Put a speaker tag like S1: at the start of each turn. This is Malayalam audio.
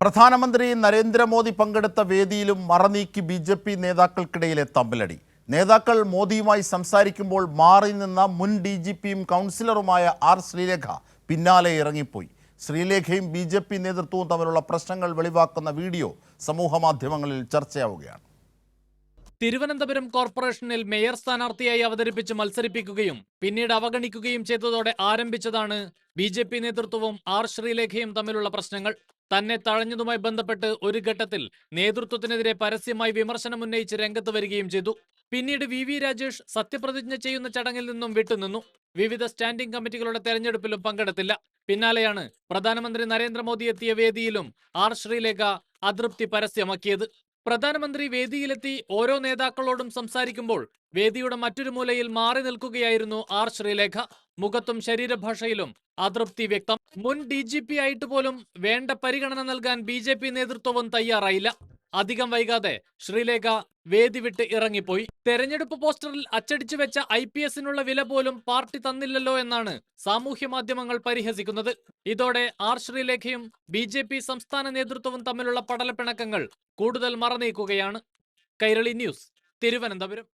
S1: പ്രധാനമന്ത്രി നരേന്ദ്രമോദി പങ്കെടുത്ത വേദിയിലും മറനീക്കി ബി ജെ പി നേതാക്കൾക്കിടയിലെ തമ്മിലടി. നേതാക്കൾ മോദിയുമായി സംസാരിക്കുമ്പോൾ മാറി നിന്ന മുൻ ഡി ജി പിയും കൗൺസിലറുമായ ആർ ശ്രീലേഖ പിന്നാലെ ഇറങ്ങിപ്പോയി. ശ്രീലേഖയും ബി ജെ പി നേതൃത്വവും തമ്മിലുള്ള പ്രശ്നങ്ങൾ വെളിവാക്കുന്ന വീഡിയോ സമൂഹമാധ്യമങ്ങളിൽ ചർച്ചയാവുകയാണ്.
S2: തിരുവനന്തപുരം കോർപ്പറേഷനിൽ മേയർ സ്ഥാനാർത്ഥിയായി അവതരിപ്പിച്ച് മത്സരിപ്പിക്കുകയും പിന്നീട് അവഗണിക്കുകയും ചെയ്തതോടെ ആരംഭിച്ചതാണ് ബി ജെ പി നേതൃത്വവും ആർ ശ്രീലേഖയും തമ്മിലുള്ള പ്രശ്നങ്ങൾ. തന്നെ തഴഞ്ഞതുമായി ബന്ധപ്പെട്ട് ഒരു ഘട്ടത്തിൽ നേതൃത്വത്തിനെതിരെ പരസ്യമായി വിമർശനം ഉന്നയിച്ച് രംഗത്ത് വരികയും ചെയ്തു. പിന്നീട് വി. രാജേഷ് സത്യപ്രതിജ്ഞ ചെയ്യുന്ന ചടങ്ങിൽ നിന്നും വിട്ടുനിന്നു. വിവിധ സ്റ്റാൻഡിംഗ് കമ്മിറ്റികളുടെ തെരഞ്ഞെടുപ്പിലും പങ്കെടുത്തില്ല. പിന്നാലെയാണ് പ്രധാനമന്ത്രി നരേന്ദ്രമോദി എത്തിയ വേദിയിലും ആർ. ശ്രീലേഖ അതൃപ്തി പരസ്യമാക്കിയത്. പ്രധാനമന്ത്രി വേദിയിലെത്തി ഓരോ നേതാക്കളോടും സംസാരിക്കുമ്പോൾ വേദിയുടെ മറ്റൊരു മൂലയിൽ മാറി നിൽക്കുകയായിരുന്നു ആർ. ശ്രീലേഖ. മുഖത്തും ശരീരഭാഷയിലും അതൃപ്തി വ്യക്തം. മുൻ ഡി ജി പി ആയിട്ട് പോലും വേണ്ട പരിഗണന നൽകാൻ ബി ജെ പി നേതൃത്വവും തയ്യാറായില്ല. അധികം വൈകാതെ ശ്രീലേഖ വേദി വിട്ട് ഇറങ്ങിപ്പോയി. തെരഞ്ഞെടുപ്പ് പോസ്റ്ററിൽ അച്ചടിച്ചു വെച്ച ഐ പി എസിനുള്ള വില പോലും പാർട്ടി തന്നില്ലല്ലോ എന്നാണ് സാമൂഹ്യ മാധ്യമങ്ങൾ പരിഹസിക്കുന്നത്. ഇതോടെ ആർ ശ്രീലേഖയും ബി ജെ പി സംസ്ഥാന നേതൃത്വവും തമ്മിലുള്ള പടലപ്പിണക്കങ്ങൾ കൂടുതൽ മറനീക്കുകയാണ്. കൈരളി ന്യൂസ് തിരുവനന്തപുരം.